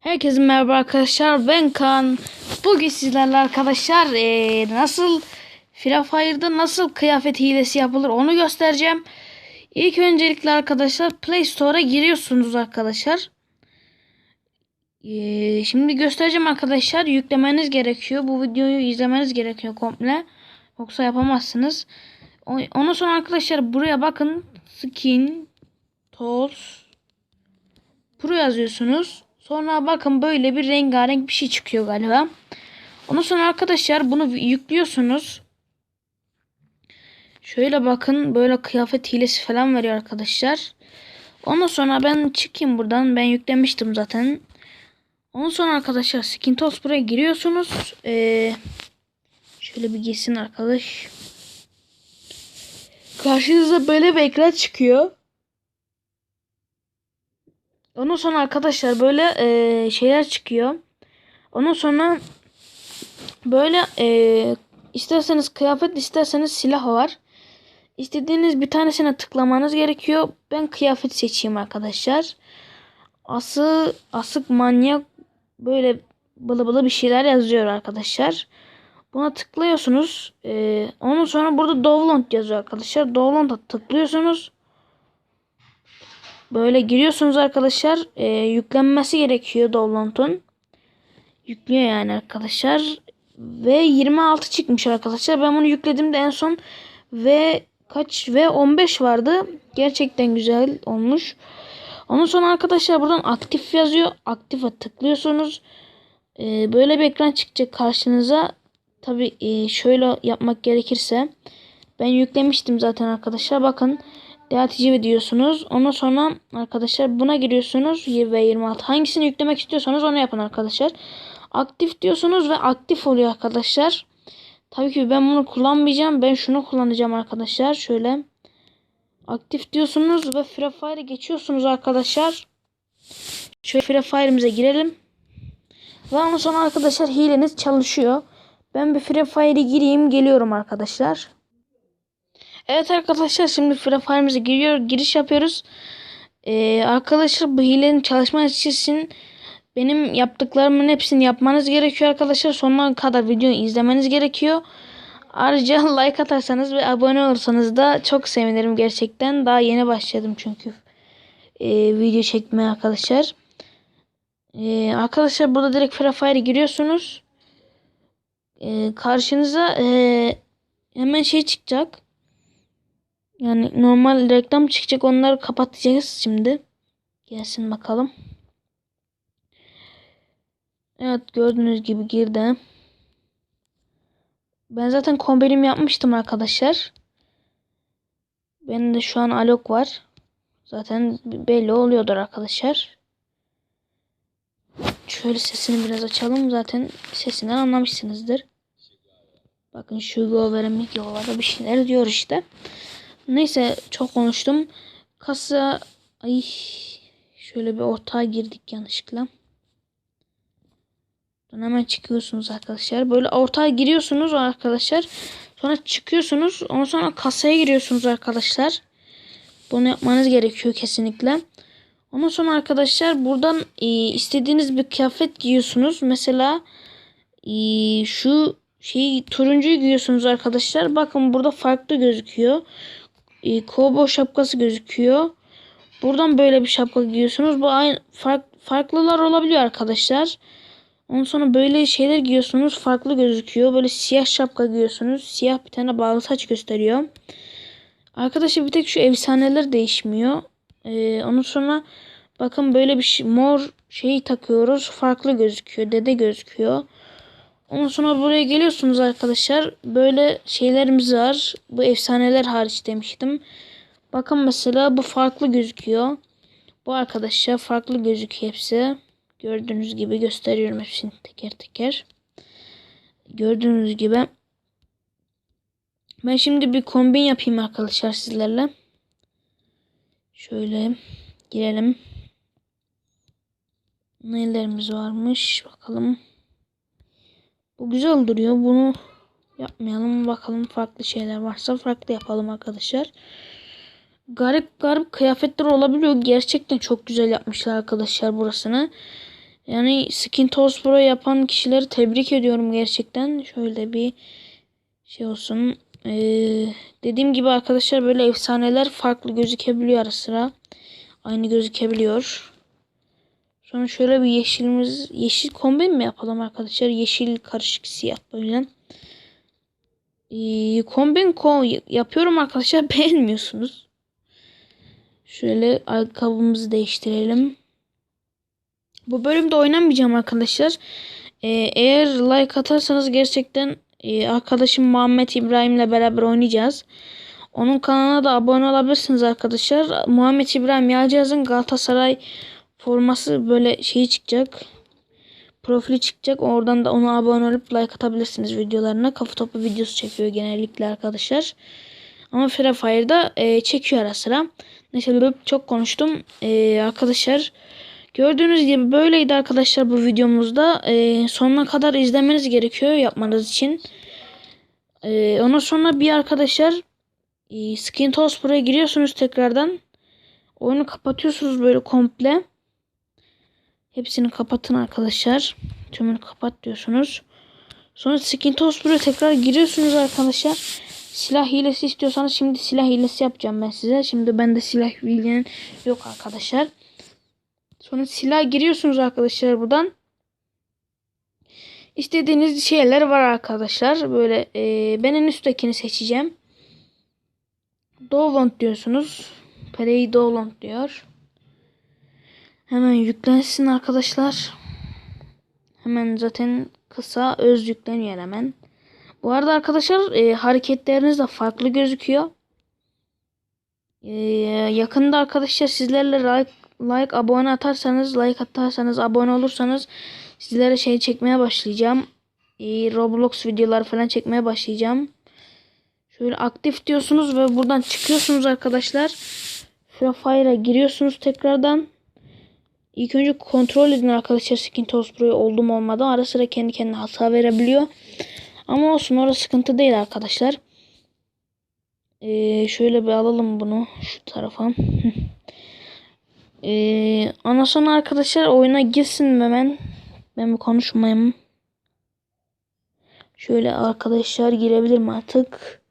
Herkese merhaba arkadaşlar ben Kaan. Bugün sizlerle arkadaşlar eee, nasıl Free Fire'da nasıl kıyafet hilesi yapılır onu göstereceğim. İlk öncelikle arkadaşlar Play Store'a giriyorsunuz arkadaşlar. Eee, şimdi göstereceğim arkadaşlar yüklemeniz gerekiyor. Bu videoyu izlemeniz gerekiyor komple. Yoksa yapamazsınız. Ondan sonra arkadaşlar buraya bakın. Skin, Tools, Pro yazıyorsunuz. Sonra bakın böyle bir rengarenk bir şey çıkıyor galiba. Ondan sonra arkadaşlar bunu yüklüyorsunuz. Şöyle bakın böyle kıyafet hilesi falan veriyor arkadaşlar. Ondan sonra ben çıkayım buradan. Ben yüklemiştim zaten. Ondan sonra arkadaşlar Skin Tools buraya giriyorsunuz. Ee, şöyle bir girsin arkadaş. Karşınıza böyle bir ekran çıkıyor. Ondan sonra arkadaşlar böyle e, şeyler çıkıyor. Ondan sonra böyle e, isterseniz kıyafet isterseniz silah var. İstediğiniz bir tanesine tıklamanız gerekiyor. Ben kıyafet seçeyim arkadaşlar. Ası asık manyak böyle bılı bılı bir şeyler yazıyor arkadaşlar. Buna tıklıyorsunuz. E, ondan sonra burada download yazıyor arkadaşlar. Download'a tıklıyorsunuz. Böyle giriyorsunuz arkadaşlar. Ee, yüklenmesi gerekiyor download'un. Yüklüyor yani arkadaşlar. Ve 26 çıkmış arkadaşlar. Ben bunu yükledim de en son ve kaç ve 15 vardı. Gerçekten güzel olmuş. Ondan sonra arkadaşlar buradan aktif yazıyor. Aktife tıklıyorsunuz. Ee, böyle bir ekran çıkacak karşınıza. Tabi şöyle yapmak gerekirse ben yüklemiştim zaten arkadaşlar. Bakın dağıtıcı diyorsunuz. Ondan sonra arkadaşlar buna giriyorsunuz ve 26. Hangisini yüklemek istiyorsanız onu yapın arkadaşlar. Aktif diyorsunuz ve aktif oluyor arkadaşlar. Tabii ki ben bunu kullanmayacağım. Ben şunu kullanacağım arkadaşlar. Şöyle aktif diyorsunuz ve Free Fire'e geçiyorsunuz arkadaşlar. Şöyle Free Fire'ımıza girelim. Ve ondan sonra arkadaşlar hileniz çalışıyor. Ben bir Free Fire'e gireyim geliyorum arkadaşlar. Evet arkadaşlar şimdi Free Fire'ımıza giriyor, giriş yapıyoruz. Ee, arkadaşlar bu hilenin çalışması için benim yaptıklarımın hepsini yapmanız gerekiyor arkadaşlar. Sonuna kadar videoyu izlemeniz gerekiyor. Ayrıca like atarsanız ve abone olursanız da çok sevinirim gerçekten. Daha yeni başladım çünkü ee, video çekmeye arkadaşlar. Ee, arkadaşlar burada direkt Free Fire'e giriyorsunuz. Ee, karşınıza ee, hemen şey çıkacak. Yani normal reklam çıkacak. Onları kapatacağız şimdi. Gelsin bakalım. Evet gördüğünüz gibi girdi. Ben zaten kombinim yapmıştım arkadaşlar. Benim de şu an alok var. Zaten belli oluyordur arkadaşlar. Şöyle sesini biraz açalım. Zaten sesinden anlamışsınızdır. Bakın şu go veren videolarda bir şeyler diyor işte. Neyse çok konuştum. Kasa ay şöyle bir ortağa girdik yanlışlıkla. Sonra hemen çıkıyorsunuz arkadaşlar. Böyle ortaya giriyorsunuz arkadaşlar. Sonra çıkıyorsunuz. Ondan sonra kasaya giriyorsunuz arkadaşlar. Bunu yapmanız gerekiyor kesinlikle. Ondan sonra arkadaşlar buradan e, istediğiniz bir kıyafet giyiyorsunuz. Mesela e, şu şeyi turuncuyu giyiyorsunuz arkadaşlar. Bakın burada farklı gözüküyor e, kovboy şapkası gözüküyor. Buradan böyle bir şapka giyiyorsunuz. Bu aynı fark, farklılar olabiliyor arkadaşlar. Ondan sonra böyle şeyler giyiyorsunuz. Farklı gözüküyor. Böyle siyah şapka giyiyorsunuz. Siyah bir tane bağlı saç gösteriyor. Arkadaşlar bir tek şu efsaneler değişmiyor. Ee, ondan sonra bakın böyle bir şey, mor şeyi takıyoruz. Farklı gözüküyor. Dede gözüküyor. Ondan sonra buraya geliyorsunuz arkadaşlar. Böyle şeylerimiz var. Bu efsaneler hariç demiştim. Bakın mesela bu farklı gözüküyor. Bu arkadaşlar farklı gözüküyor hepsi. Gördüğünüz gibi gösteriyorum hepsini teker teker. Gördüğünüz gibi. Ben şimdi bir kombin yapayım arkadaşlar sizlerle. Şöyle girelim. Nelerimiz varmış bakalım. Bu güzel duruyor. Bunu yapmayalım. Bakalım farklı şeyler varsa farklı yapalım arkadaşlar. Garip garip kıyafetler olabiliyor. Gerçekten çok güzel yapmışlar arkadaşlar burasını. Yani Skin Toast Pro yapan kişileri tebrik ediyorum gerçekten. Şöyle bir şey olsun. Ee, dediğim gibi arkadaşlar böyle efsaneler farklı gözükebiliyor ara sıra. Aynı gözükebiliyor. Sonra şöyle bir yeşilimiz yeşil kombin mi yapalım arkadaşlar? Yeşil karışık siyah böyle. Ee, kombin ko yapıyorum arkadaşlar beğenmiyorsunuz. Şöyle ayakkabımızı değiştirelim. Bu bölümde oynamayacağım arkadaşlar. Ee, eğer like atarsanız gerçekten e, arkadaşım Muhammed İbrahim ile beraber oynayacağız. Onun kanalına da abone olabilirsiniz arkadaşlar. Muhammed İbrahim Yağcaz'ın Galatasaray forması böyle şeyi çıkacak. Profili çıkacak. Oradan da ona abone olup like atabilirsiniz videolarına. Kafa topu videosu çekiyor genellikle arkadaşlar. Ama Free Fire'da e, çekiyor ara sıra. Neyse çok konuştum. E, arkadaşlar gördüğünüz gibi böyleydi arkadaşlar bu videomuzda. E, sonuna kadar izlemeniz gerekiyor yapmanız için. E, ondan sonra bir arkadaşlar e, Skin Toast Pro'ya giriyorsunuz tekrardan. Oyunu kapatıyorsunuz böyle komple. Hepsini kapatın arkadaşlar. Tümünü kapat diyorsunuz. Sonra Skin Toast Pro'ya tekrar giriyorsunuz arkadaşlar. Silah hilesi istiyorsanız şimdi silah hilesi yapacağım ben size. Şimdi bende silah hilenin yok arkadaşlar. Sonra silah giriyorsunuz arkadaşlar buradan. İstediğiniz şeyler var arkadaşlar. Böyle e, ben en üsttekini seçeceğim. Download diyorsunuz. Play download diyor. Hemen yüklensin arkadaşlar. Hemen zaten kısa öz yükleniyor hemen. Bu arada arkadaşlar e, hareketleriniz de farklı gözüküyor. E, yakında arkadaşlar sizlerle like, like abone atarsanız like atarsanız abone olursanız sizlere şey çekmeye başlayacağım. E, Roblox videolar falan çekmeye başlayacağım. Şöyle aktif diyorsunuz ve buradan çıkıyorsunuz arkadaşlar. Free Fire'a giriyorsunuz tekrardan. İlk önce kontrol edin arkadaşlar Skin Toast Pro'yu oldu mu olmadı. Ara sıra kendi kendine hata verebiliyor. Ama olsun orası sıkıntı değil arkadaşlar. Ee, şöyle bir alalım bunu şu tarafa. ee, ondan arkadaşlar oyuna girsin hemen. Ben bir konuşmayayım. Şöyle arkadaşlar girebilirim artık.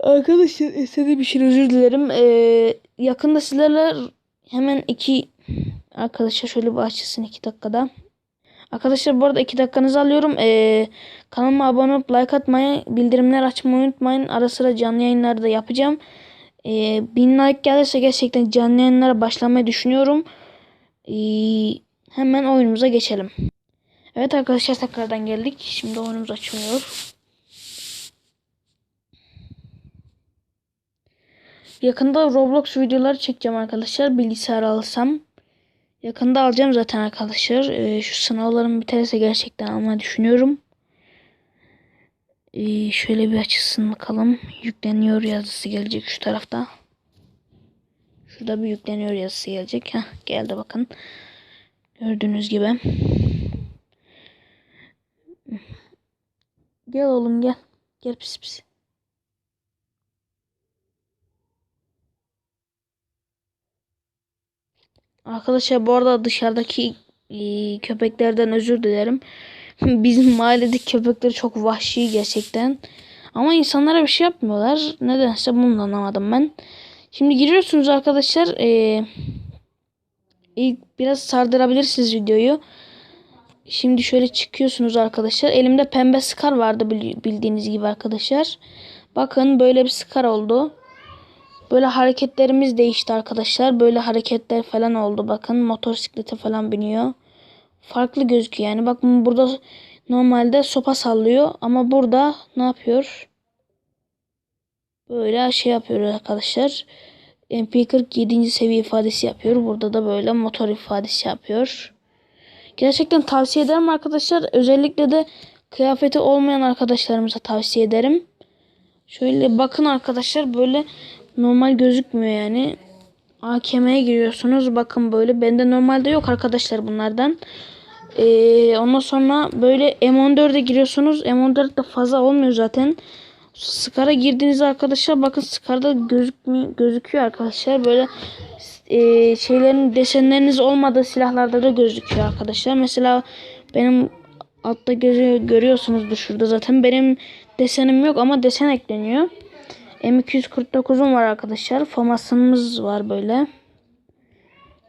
Arkadaşlar istediğim bir şey özür dilerim. Ee, yakında sizlerle hemen iki arkadaşlar şöyle bir açılsın iki dakikada. Arkadaşlar bu arada 2 dakikanızı alıyorum. Ee, kanalıma abone olup like atmayı, bildirimler açmayı unutmayın. Ara sıra canlı yayınları da yapacağım. Ee, 1000 like gelirse gerçekten canlı yayınlara başlamayı düşünüyorum. Ee, hemen oyunumuza geçelim. Evet arkadaşlar tekrardan geldik. Şimdi oyunumuz açılıyor. Yakında Roblox videoları çekeceğim arkadaşlar. Bilgisayar alsam. Yakında alacağım zaten arkadaşlar. Ee, şu sınavlarım biterse gerçekten almayı düşünüyorum. Ee, şöyle bir açılsın bakalım. Yükleniyor yazısı gelecek şu tarafta. Şurada bir yükleniyor yazısı gelecek. Heh, geldi bakın. Gördüğünüz gibi. Gel oğlum gel. Gel pis pis. Arkadaşlar bu arada dışarıdaki e, köpeklerden özür dilerim. Bizim mahalledeki köpekler çok vahşi gerçekten. Ama insanlara bir şey yapmıyorlar. Nedense bunu da anlamadım ben. Şimdi giriyorsunuz arkadaşlar. E, ilk biraz sardırabilirsiniz videoyu. Şimdi şöyle çıkıyorsunuz arkadaşlar. Elimde pembe skar vardı bildiğiniz gibi arkadaşlar. Bakın böyle bir skar oldu. Böyle hareketlerimiz değişti arkadaşlar. Böyle hareketler falan oldu. Bakın motosiklete falan biniyor. Farklı gözüküyor yani. Bakın burada normalde sopa sallıyor. Ama burada ne yapıyor? Böyle şey yapıyor arkadaşlar. MP47. seviye ifadesi yapıyor. Burada da böyle motor ifadesi yapıyor. Gerçekten tavsiye ederim arkadaşlar. Özellikle de kıyafeti olmayan arkadaşlarımıza tavsiye ederim. Şöyle bakın arkadaşlar böyle normal gözükmüyor yani. AKM'ye giriyorsunuz. Bakın böyle. Bende normalde yok arkadaşlar bunlardan. Ee, ondan sonra böyle M14'e giriyorsunuz. M14 de fazla olmuyor zaten. Scar'a girdiğinizde arkadaşlar bakın Scar'da gözükmüyor, gözüküyor arkadaşlar. Böyle e, şeylerin desenleriniz olmadığı silahlarda da gözüküyor arkadaşlar. Mesela benim altta görü- görüyorsunuzdur şurada zaten. Benim desenim yok ama desen ekleniyor. M249'um var arkadaşlar. Famasımız var böyle.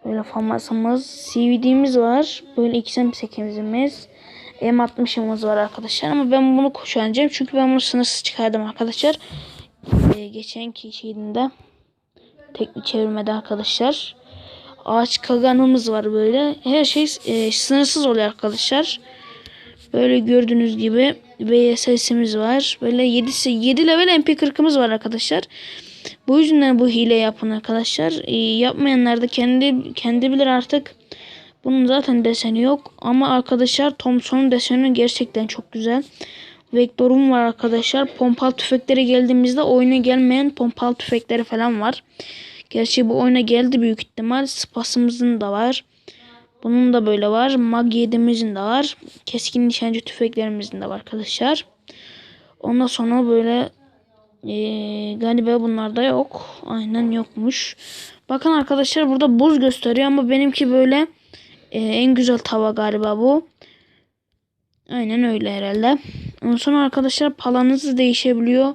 Böyle famasımız. CVD'miz var. Böyle XM8'imiz. M60'ımız var arkadaşlar. Ama ben bunu kuşanacağım. Çünkü ben bunu sınırsız çıkardım arkadaşlar. Ee, geçenki şeyinde. Teknik çevirmede arkadaşlar. Ağaç kaganımız var böyle. Her şey e, sınırsız oluyor arkadaşlar. Böyle gördüğünüz gibi VSS'imiz var. Böyle 7, 7 level MP40'ımız var arkadaşlar. Bu yüzden bu hile yapın arkadaşlar. Ee, yapmayanlar da kendi kendi bilir artık. Bunun zaten deseni yok. Ama arkadaşlar Thompson'un deseni gerçekten çok güzel. Vektörüm var arkadaşlar. Pompalı tüfeklere geldiğimizde oyuna gelmeyen pompalı tüfekleri falan var. Gerçi bu oyuna geldi büyük ihtimal. Spas'ımızın da var. Bunun da böyle var. Mag 7'imizin de var. Keskin nişancı tüfeklerimizin de var arkadaşlar. Ondan sonra böyle ee, galiba bunlarda yok. Aynen yokmuş. Bakın arkadaşlar burada buz gösteriyor ama benimki böyle ee, en güzel tava galiba bu. Aynen öyle herhalde. Ondan sonra arkadaşlar palanız değişebiliyor.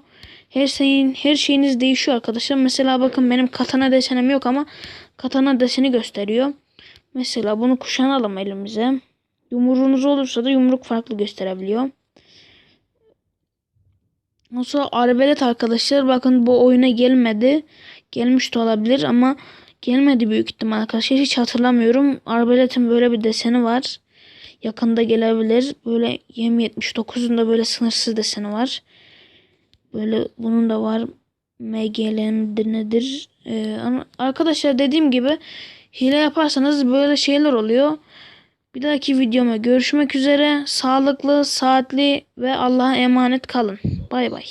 Her şeyin her şeyiniz değişiyor arkadaşlar. Mesela bakın benim katana desenim yok ama katana deseni gösteriyor. Mesela bunu kuşanalım elimize. Yumruğunuz olursa da yumruk farklı gösterebiliyor. Sonra arbelet arkadaşlar bakın bu oyuna gelmedi. Gelmiş de olabilir ama gelmedi büyük ihtimal arkadaşlar. Hiç hatırlamıyorum. Arbeletin böyle bir deseni var. Yakında gelebilir. Böyle M79'un da böyle sınırsız deseni var. Böyle bunun da var. MGL'dir nedir? Ee, arkadaşlar dediğim gibi hile yaparsanız böyle şeyler oluyor. Bir dahaki videoma görüşmek üzere. Sağlıklı, saatli ve Allah'a emanet kalın. Bay bay.